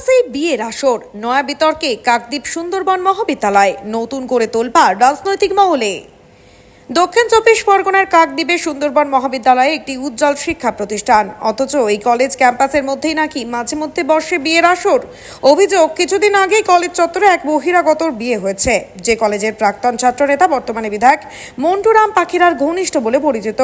ক্যাম্পাসে বিয়ের আসর। নয়া বিতর্কে কাকদ্বীপ সুন্দরবন মহাবিদ্যালয় নতুন করে তোলপাড় রাজনৈতিক মহলে। দক্ষিণ চব্বিশ পরগনার কাকদ্বীপে সুন্দরবন মহাবিদ্যালয়ে একটি উজ্জ্বল শিক্ষা প্রতিষ্ঠান। অথচ এই কলেজ ক্যাম্পাসের মধ্যেই নাকি মাঝে মধ্যে বর্ষে বিয়ের আসর। অভিযোগ, কিছুদিন আগেই কলেজ চত্বরে এক বহিরাগতর বিয়ে হয়েছে। যে কলেজের প্রাক্তন ছাত্রনেতা, বর্তমানে বিধায়ক মন্টুরাম পাখিরার ঘনিষ্ঠ বলে পরিচিত।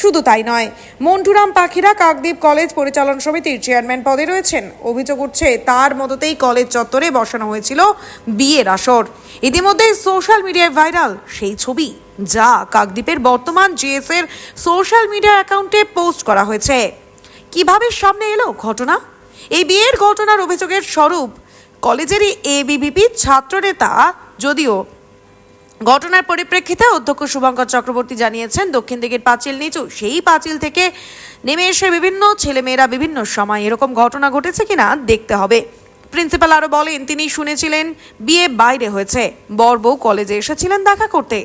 শুধু তাই নয়, মন্টুরাম পাখিরা কাকদ্বীপ কলেজ পরিচালন সমিতির চেয়ারম্যান পদে রয়েছেন। অভিযোগ উঠছে, তার মদতেই কলেজ চত্বরে বসানো হয়েছিল বিয়ের আসর। ইতিমধ্যে সোশ্যাল মিডিয়ায় ভাইরাল সেই ছবি, যা কাকদ্বীপের বর্তমান জিএস এর সোশ্যাল মিডিয়া অ্যাকাউন্টে পোস্ট করা হয়েছে। কীভাবে সামনে এলো ঘটনা? এই বিয়ের ঘটনার অভিযোগের স্বরূপ, কলেজেরই এবিভিপি ছাত্রনেতা, যদিও ঘটনার পরিপ্রেক্ষিতে অধ্যক্ষ শুভঙ্কর চক্রবর্তী জানিয়েছেন, দক্ষিণ দিকের পাঁচিল নিচু, সেই পাঁচিল থেকে নেমে এসে বিভিন্ন ছেলেমেয়েরা বিভিন্ন সময় এরকম ঘটনা ঘটেছে কিনা দেখতে হবে। প্রিন্সিপাল আরও বলেন, তিনি শুনেছিলেন, বিয়ে বাইরে হয়েছে। বর বউ কলেজে এসেছিলেন দেখা করতে।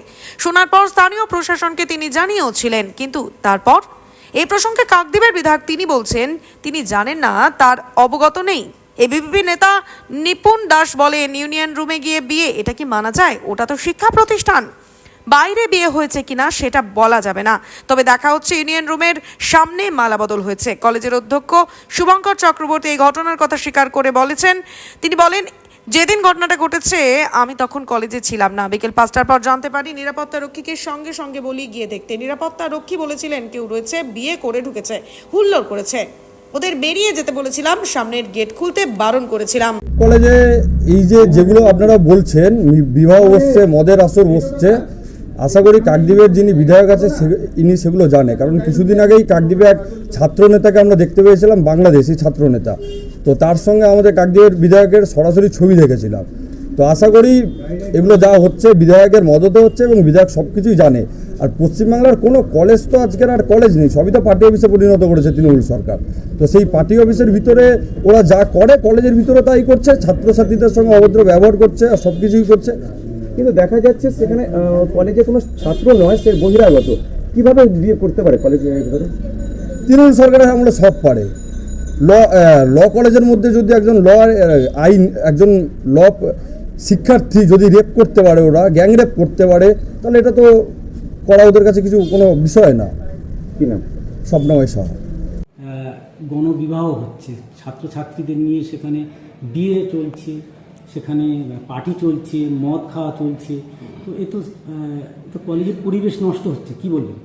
শোনার পর স্থানীয় প্রশাসনকে তিনি জানিয়েও ছিলেন কিন্তু তারপর? এই প্রসঙ্গে কাকদ্বীপের বিধায়ক তিনি বলছেন, তিনি জানেন না, তার অবগত নেই। এবিপি নেতা নিপুণ দাস বলেন, ইউনিয়ন রুমে গিয়ে বিয়ে, এটা কি মানা যায়? ওটা তো শিক্ষা প্রতিষ্ঠান। বাইরে বিয়ে হয়েছে কিনা সেটা বলা যাবে না। তবে দেখা হচ্ছে ইউনিয়ন রুমের সামনে মালা বদল হয়েছে। কলেজের অধ্যক্ষ শুভঙ্কর চক্রবর্তী এই ঘটনার কথা স্বীকার করে বলেছেন। তিনি বলেন, যেদিন ঘটনাটা ঘটেছে, আমি তখন কলেজে ছিলাম না। বিকেল পাঁচটার পর জানতে পারি নিরাপত্তা রক্ষীকে সঙ্গে সঙ্গে বলি গিয়ে দেখতে। নিরাপত্তা রক্ষী বলেছিলেন, কেউ রয়েছে, বিয়ে করে ঢুকেছে, হুল্লোড় করেছে। ওদের বেরিয়ে যেতে বলেছিলাম, সামনের গেট খুলতে বারণ করেছিলাম। কলেজে এই যে যেগুলো আপনারা বলছেন, বিবাহ বসছে, মদের আসর বসছে, আশা করি কাকদ্বীপের যিনি বিধায়ক আছে ইনি সেগুলো জানে। কারণ কিছুদিন আগেই কাকদ্বীপে এক ছাত্র নেতাকে আমরা দেখতে পেয়েছিলাম, বাংলাদেশি ছাত্র নেতা তো তার সঙ্গে আমাদের কাকদ্বীপের বিধায়কের সরাসরি ছবি দেখেছিলাম। তো আশা করি এগুলো যা হচ্ছে, বিধায়কের মদতে হচ্ছে এবং বিধায়ক সব কিছুই জানে। আর পশ্চিমবাংলার কোনো কলেজ তো আজকের আর কলেজ নেই, সবই তো পার্টি অফিসে পরিণত করেছে তৃণমূল সরকার। তো সেই পার্টি অফিসের ভিতরে ওরা যা করে কলেজের ভিতরে তাই করছে, ছাত্রছাত্রীদের সঙ্গে অভদ্র ব্যবহার করছে আর সব কিছুই করছে। কিন্তু দেখা যাচ্ছে সেখানে কলেজে কোনো ছাত্র নয়, সে বহিরাগত। কীভাবে বিয়ে করতে পারে কলেজের ভিতরে? তৃণমূল সরকারের আমলে সব পারে। ল ল কলেজের মধ্যে যদি একজন ল আইন, একজন ল শিক্ষার্থী যদি রেপ করতে পারে ওরা গ্যাং রেপ করতে পারে তাহলে এটা তো করা ওদের কাছে কিছু কোনো বিষয় না। কি নাম? স্বপ্নময় সাহা। গণবিবাহ হচ্ছে। ছাত্রছাত্রীদের নিয়ে সেখানে বিয়ে চলছে সেখানে পার্টি চলছে মদ খাওয়া চলছে। তো এ তো কলেজের পরিবেশ নষ্ট হচ্ছে কি বলবেন?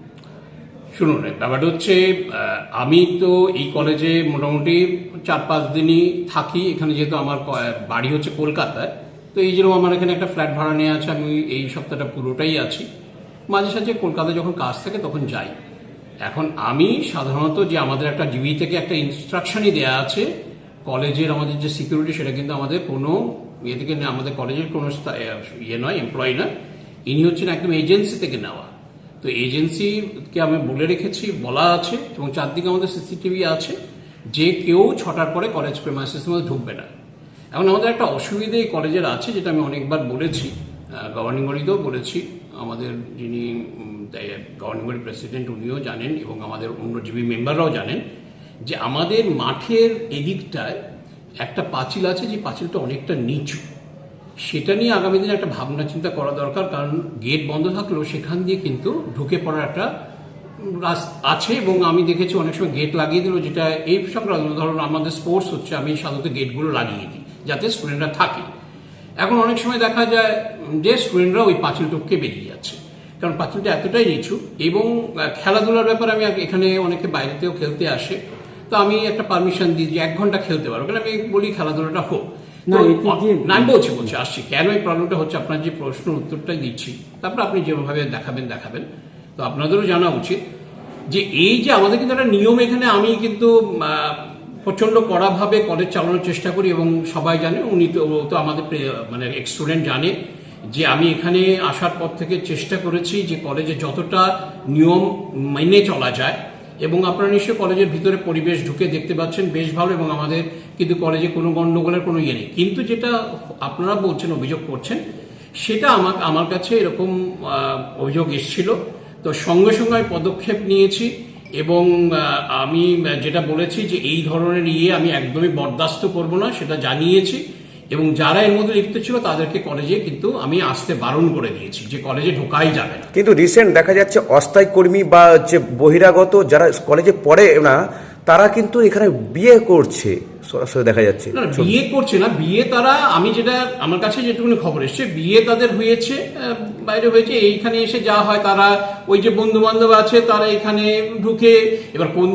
শুনুন ব্যাপারটা হচ্ছে আমি তো এই কলেজে মোটামুটি চার পাঁচ দিনই থাকি। এখানে যেহেতু আমার বাড়ি হচ্ছে কলকাতায় তো এই জন্য আমার এখানে একটা ফ্ল্যাট ভাড়া নিয়ে আছে, আমি এই সপ্তাহটা পুরোটাই আছি। মাঝে সাঝে কলকাতায় যখন কাজ থাকে তখন যাই। এখন আমি সাধারণত যে আমাদের একটা জিবি থেকে একটা ইনস্ট্রাকশনই দেওয়া আছে, কলেজের আমাদের যে সিকিউরিটি সেটা কিন্তু আমাদের কোনো ইয়ে থেকে আমাদের কলেজের কোনো ইয়ে নয় এমপ্লয়ি নয়। ইনি হচ্ছেন একদম এজেন্সি থেকে নেওয়া। তো এজেন্সিকে আমি বলে রেখেছি, বলা আছে এবং চারদিকে আমাদের সিসিটিভি আছে। যে কেউ ছটার পরে কলেজ প্রেমাইসিসের মধ্যে ঢুকবে না। এখন আমাদের একটা অসুবিধে এই কলেজের আছে, যেটা আমি অনেকবার বলেছি গভর্নিং বডিতেও বলেছি। আমাদের যিনি গভর্নিং বডি প্রেসিডেন্ট উনিও জানেন এবং আমাদের অন্য জিবি মেম্বাররাও জানেন যে আমাদের মাঠের এদিকটায় একটা পাঁচিল আছে, যে পাঁচিলটা অনেকটা নিচু। সেটা নিয়ে আগামী দিনে একটা ভাবনা চিন্তা করা দরকার, কারণ গেট বন্ধ থাকলেও সেখান দিয়ে কিন্তু ঢুকে পড়ার একটা আছে এবং আমি দেখেছি অনেক সময় গেট লাগিয়ে দিল, যেটা এই সংক্রান্ত ধরুন আমাদের স্পোর্টস হচ্ছে, আমি সাধারণত গেটগুলো লাগিয়ে দিই। যাতে স্টুডেন্টরা থাকে। এখন অনেক সময় দেখা যায় যে স্টুডেন্টরা ওই পাঁচিল টপকে বেরিয়ে যাচ্ছে। কারণ পাঁচিলটা এতটাই নিচু এবং খেলাধুলার ব্যাপারে আমি এখানে অনেকে বাইরেতেও খেলতে আসে। তো আমি একটা পারমিশন দিই যে এক ঘণ্টা খেলতে পারব কারণ আমি বলি খেলাধুলাটা হোক। না, তো এতে যে- না আমি বলছি বলছি আসছি। কেন এই প্রবলেমটা হচ্ছে? আপনার যে প্রশ্নের উত্তরটাই দিচ্ছি। তারপর আপনি যেভাবে দেখাবেন দেখাবেন। তো আপনাদেরও জানা উচিত যে এই যে আমাদের কিন্তু একটা নিয়ম এখানে আমি কিন্তু প্রচণ্ড কড়াভাবে কলেজ চালানোর চেষ্টা করি এবং সবাই জানে, উনি তো, ও তো আমাদের মানে এক্স স্টুডেন্ট জানে যে আমি এখানে আসার পর থেকে চেষ্টা করেছি যে কলেজে যতটা নিয়ম মেনে চলা যায় এবং আপনারা নিশ্চয়ই কলেজের ভিতরে পরিবেশ ঢুকে দেখতে পাচ্ছেন বেশ ভালো এবং আমাদের কিন্তু কলেজে কোনো গণ্ডগোলের কোনো ইয়ে নেই। কিন্তু যেটা আপনারা বলছেন, অভিযোগ করছেন, সেটা আমার আমার কাছে এরকম অভিযোগ এসেছিল। তো সঙ্গে সঙ্গে আমি পদক্ষেপ নিয়েছি। এবং আমি যেটা বলেছি যে এই ধরনের ইয়ে আমি একদমই বরদাস্ত করব না, সেটা জানিয়েছি। এবং যারা এর মধ্যে লিপ্ত ছিল তাদেরকে কলেজে কিন্তু আমি আসতে বারণ করে দিয়েছি যে কলেজে ঢোকাই যাবে না। কিন্তু রিসেন্ট দেখা যাচ্ছে অস্থায়ী কর্মী বা যে বহিরাগত যারা কলেজে পড়ে না তারা কিন্তু এখানে বিয়ে করছে, সরাসরি দেখা যাচ্ছে। বিয়ে করছে না, বিয়ে তারা, আমি যেটা, আমার কাছে যেটুকুনি খবর এসছে, বিয়ে তাদের হয়েছে বাইরে হয়েছে, এইখানে এসে যা হয় তারা, ওই যে বন্ধু বান্ধব আছে, তারা এখানে ঢুকে, এবার কোন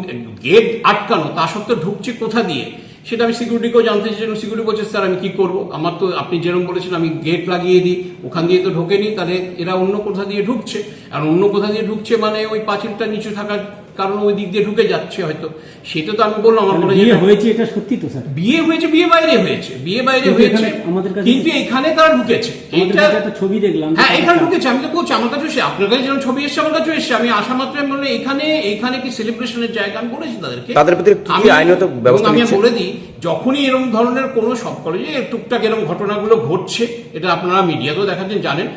গেট আটকানো, তা সত্ত্বেও ঢুকছে কোথা দিয়ে? সেটা আমি সিকিউরিটিকেও জানতে চেয়েছিলাম সিকিউরিটি বলছে, স্যার, আমি কি করব? আমার তো, আপনি যেরকম বলেছেন, আমি গেট লাগিয়ে দিই, ওখান দিয়ে তো ঢোকেনি, তাহলে এরা অন্য কোথা দিয়ে ঢুকছে? আর অন্য কোথা দিয়ে ঢুকছে মানে ওই পাঁচিলটা নিচু থাকার কারণে ওই দিক দিয়ে ঢুকে যাচ্ছে হয়তো। সেটা তো আমি বললাম আমার মানে বিয়ে হয়েছে এটা সত্যি তো স্যার? বিয়ে হয়েছে বিয়ে বাইরে হয়েছে বিয়ে বাইরে হয়েছে। আমাদের কাছে- কিন্তু এখানে তারা ঢুকেছে। এটা একটা ছবি দেখলাম। হ্যাঁ এখানে ঢুকেছে আমি তো বলছি আমার কাছে এসে আপনার কাছে যেমন ছবি এসছে আমার কাছে এসছে। আমি আসা মাত্র আমি বললাম এখানে এখানে কি সেলিব্রেশনের জায়গা? আমি বলেছি তাদেরকে। তাদের প্রতি কি আমি- আইনত ব্যবস্থা আমি বলে দিই যখনই এরকম ধরনের কোনো সব কলেজে টুকটাক এরকম ঘটনাগুলো ঘটছে এটা আপনারা মিডিয়াতেও দেখাচ্ছেন জানেন।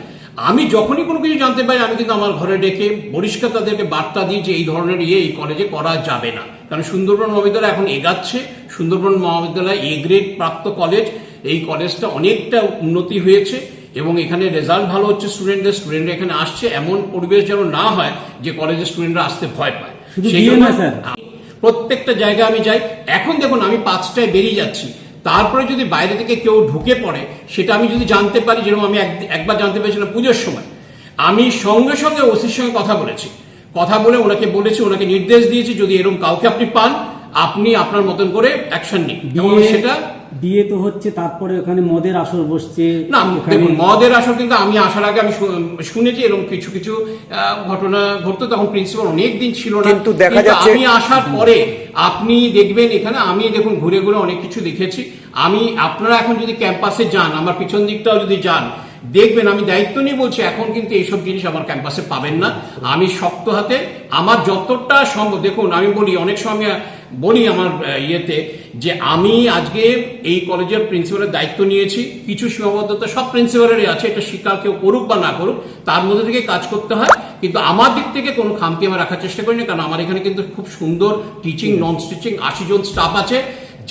আমি যখনই কোনো কিছু জানতে পারি আমি কিন্তু আমার ঘরে ডেকে পরিষ্কার তাদেরকে বার্তা দিই যে এই ধরনের ইয়ে এই কলেজে করা যাবে না। কারণ সুন্দরবন মহাবিদ্যালয় এখন এগাচ্ছে। সুন্দরবন মহাবিদ্যালয় এ গ্রেড প্রাপ্ত কলেজ এই কলেজটা অনেকটা উন্নতি হয়েছে এবং এখানে রেজাল্ট ভালো হচ্ছে স্টুডেন্টদের স্টুডেন্টরা এখানে আসছে। এমন পরিবেশ যেন না হয় যে কলেজের স্টুডেন্টরা আসতে ভয় পায়। সেই প্রত্যেকটা জায়গায় আমি যাই। এখন দেখুন আমি পাঁচটায় বেরিয়ে যাচ্ছি। তারপরে যদি বাইরে থেকে কেউ ঢুকে পড়ে, সেটা আমি যদি জানতে পারি, যেরকম আমি এক- একবার জানতে পেরেছিলাম পুজোর সময়, আমি সঙ্গে সঙ্গে ওসির সঙ্গে কথা বলেছি। কথা বলে ওনাকে বলেছি, ওনাকে নির্দেশ দিয়েছি, যদি এরকম কাউকে আপনি পান আপনি আপনার মতন করে অ্যাকশন নিন। এবং সেটা বিয়ে তো হচ্ছে তারপরে ওখানে মদের আসর বসছে না দেখুন মদের আসর কিন্তু আমি আসার আগে আমি শুনেছি এরকম কিছু কিছু ঘটনা ঘটতো তখন প্রিন্সিপাল অনেক দিন ছিল না। কিন্তু দেখা যাচ্ছে- আমি আসার পরে আপনি দেখবেন এখানে আমি দেখুন ঘুরে ঘুরে অনেক কিছু দেখেছি। আমি আপনারা এখন যদি ক্যাম্পাসে যান আমার পিছন দিকটাও যদি যান দেখবেন আমি দায়িত্ব নিয়ে বলছি এখন কিন্তু এইসব জিনিস আমার ক্যাম্পাসে পাবেন না। আমি শক্ত হাতে আমার যতটা সম্ভব দেখুন আমি বলি অনেক সময় বলি আমার ইয়েতে যে আমি আজকে এই কলেজের প্রিন্সিপালের দায়িত্ব নিয়েছি, কিছু সীমাবদ্ধতা সব প্রিন্সিপালেরই আছে, এটা স্বীকার কেউ করুক বা না করুক, তার মধ্যে থেকে কাজ করতে হয়, কিন্তু আমার দিক থেকে কোনো খামতি আমি রাখার চেষ্টা করি না কারণ আমার এখানে কিন্তু খুব সুন্দর টিচিং নন স্টিচিং আশি জন স্টাফ আছে,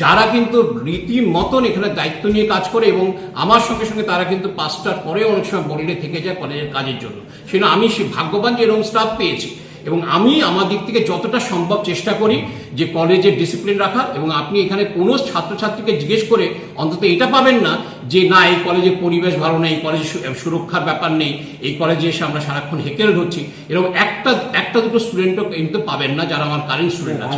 যারা কিন্তু রীতি মতন এখানে দায়িত্ব নিয়ে কাজ করে এবং আমার সঙ্গে সঙ্গে তারা কিন্তু পাঁচটার পরে অনেক সময় বললে থেকে যায় কলেজের কাজের জন্য। সেজন্য আমি সে ভাগ্যবান যে এরকম স্টাফ পেয়েছি। এবং আমি আমার দিক থেকে যতটা সম্ভব চেষ্টা করি যে কলেজের ডিসিপ্লিন রাখা এবং আপনি এখানে কোনো ছাত্রছাত্রীকে জিজ্ঞেস করে অন্তত এটা পাবেন না যে না এই কলেজের পরিবেশ ভালো নেই কলেজ সুরক্ষার ব্যাপার নেই এই কলেজে এসে আমরা সারাক্ষণ হেকেল ধরছি। এরকম একটা একটা দুটো স্টুডেন্টও কিন্তু পাবেন না যারা আমার কারেন্ট স্টুডেন্ট আছে।